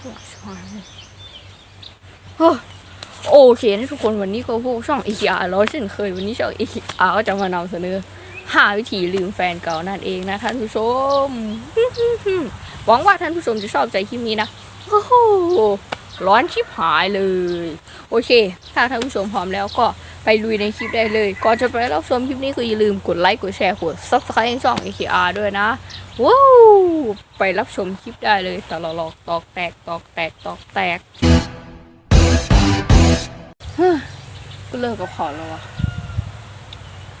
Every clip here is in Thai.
หัวชอนโอเคนะทุกคนวันนี้ก็พวกช่องอีอาร์แล้วเช่นเคยวันนี้ช่องอีอาร์ก็จะมานำเสนอห้าวิธีลืมแฟนเก่านั่นเองนะท่านผู้ชมหวังว่าท่านผู้ชมจะชอบใจคลิปนี้นะโอ้โหร้อนชิบหายเลย โอเค ถ้าท่านผู้ชมพร้อมแล้วก็ ไปลุยในคลิปได้เลย ก่อนจะไปรับชมคลิปนี้คืออย่าลืมกดไลค์กดแชร์กด subscribe ช่อง AKR ด้วยนะว้าวไปรับชมคลิปได้เลยตลอดตอกแตกตอกแตกตอกแตกกูเลิกกับขาแล้ววะ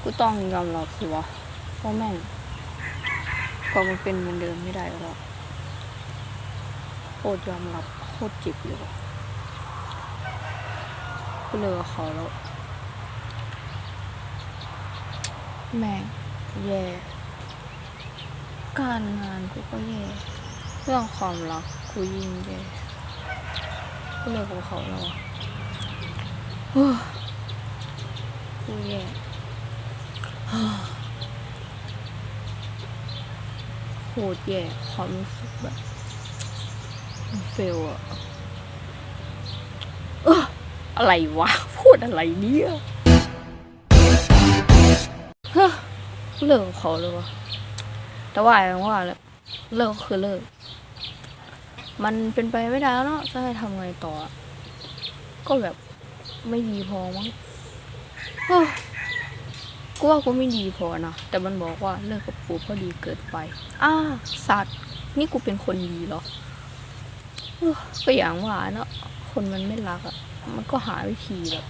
กูต้องยอมรับสิวะเพราะแม่งก็มันเป็นเหมือนเดิมไม่ได้แล้วโคตรยอมรับโคตรจิบเลยวะกูเลิกกับขาแล้ว แม่แย่ การงานกูก็แย่ เรื่องความรักกูยิ่งแย่กูเลิกกับเขาแล้วอะเฮ้ยกูแย่โคตรแย่ความรู้สึกแบบเฟลอะเอออะไรวะ พูดอะไรเนี่ย เฮ้ยเลิกเขาเลยวะแต่ว่าอย่างว่าแหละเลิกก็คือเลิก มันเป็นไปไม่ได้แล้วเนาะจะให้ทำไงต่อ ก็แบบไม่ดีพอมั้งกูว่ากูไม่ดีพอนะแต่มันบอกว่าเลิกกับกูเพราะดีเกินไป อ้าสัตว์นี่กูเป็นคนดีเหรอก็อย่างว่าเนาะคนมันไม่รักอะมันก็หาวิธีแบบ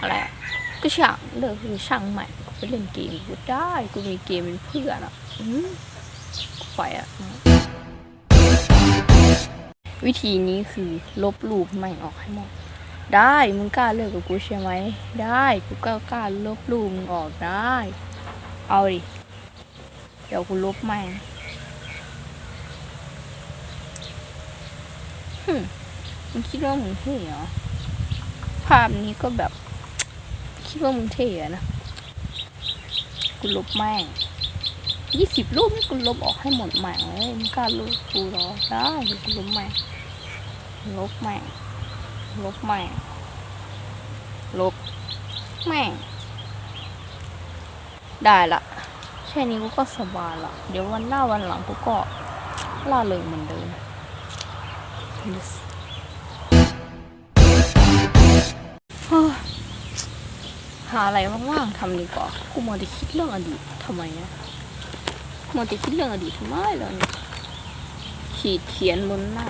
อะไรอะ ก็ช่างเลิกคือช่างใหม่กูไปเล่นเกมกูได้กูมีเกมเป็นเพื่อนอะอืมไปอะวิธีนี้คือลบรูปไม่ออกให้หมด ได้มึงกล้าเลิกกับกูใช่ไหม ได้กูก็กล้าลบรูปมึงออกได้ เอาดิเดี๋ยวกูลบแม่งหึมึงคิดว่ามึงเท่เหรอภาพนี้ก็แบบ คิดว่ามึงเท่อะนะกูลบแม่งยี่สิบรูปนี่กูลบออกให้หมดแม่งเลยมึงกล้าลบกูหรอได้กูลบแม่งลบแม่งลบแม่งลบแม่งได้ละแค่นี้กูก็สบายละเดี๋ยววันหน้าวันหลังกูก็ล่าเริงเหมือนเดิม Yes เฮ้ยหาอะไรว่างๆทำดีกว่ากูมัวแต่คิดเรื่องอดีตทำไมอะมัวแต่คิดเรื่องอดีตทำไมล่ะเนี่ยขีดเขียนบนหน้า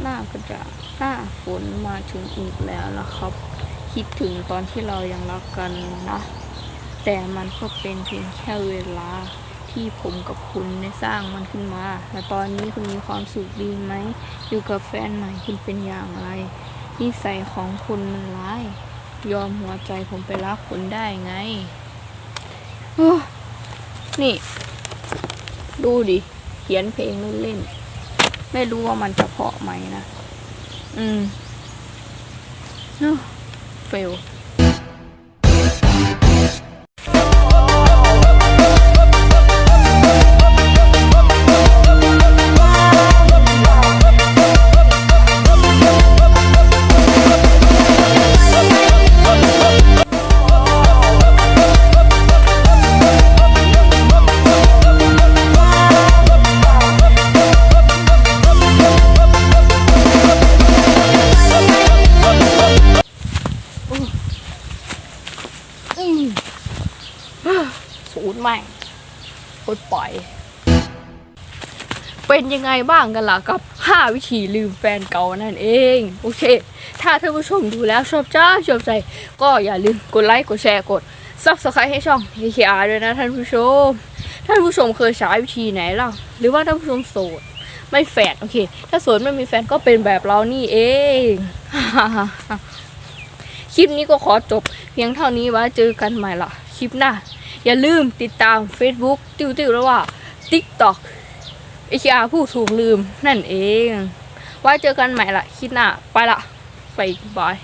หน้ากระดาหน้าฝนมาถึงอีกแล้วนะครับ คิดถึงตอนที่เรายังรักกันนะ แต่มันก็เป็นเพียงแค่เวลาที่ผมกับคุณได้สร้างมันขึ้นมาและตอนนี้คุณมีความสุขดีไหม อยู่กับแฟนใหม่คุณเป็นอย่างไร นิสัยของคุณมันร้าย ยอมหัวใจผมไปรักคุณได้ไง นี่ ดูดิ เขียนเพลงเล่นๆ ไม่รู้ว่ามันจะเพาะไหมนะ อืมเฟล สูดแม่ปลดปล่อย เป็นยังไงบ้างกันล่ะกับ 5 วิธีลืมแฟนเก่านั่นเอง โอเค ถ้าท่านผู้ชมดูแล้วชอบจ้าชอบใจ ก็อย่าลืมกดไลค์กดแชร์กด subscribe ให้ช่อง AKR ด้วยนะท่านผู้ชม ท่านผู้ชมเคยใช้วิธีไหนล่ะ หรือว่าท่านผู้ชมโสดไม่แฟนโอเค ถ้าโสดไม่มีแฟนก็เป็นแบบเรานี่เองคลิปนี้ก็ขอจบ เพียงเท่านี้ไว้เจอกันใหม่ล่ะ คลิปหน้า อย่าลืมติดตาม Facebook ติวติวแล้วว่า TikTok เอชอาผู้ถูกลืมนั่นเอง ไว้เจอกันใหม่ละคลิปหน้า ไปละ ไปบาย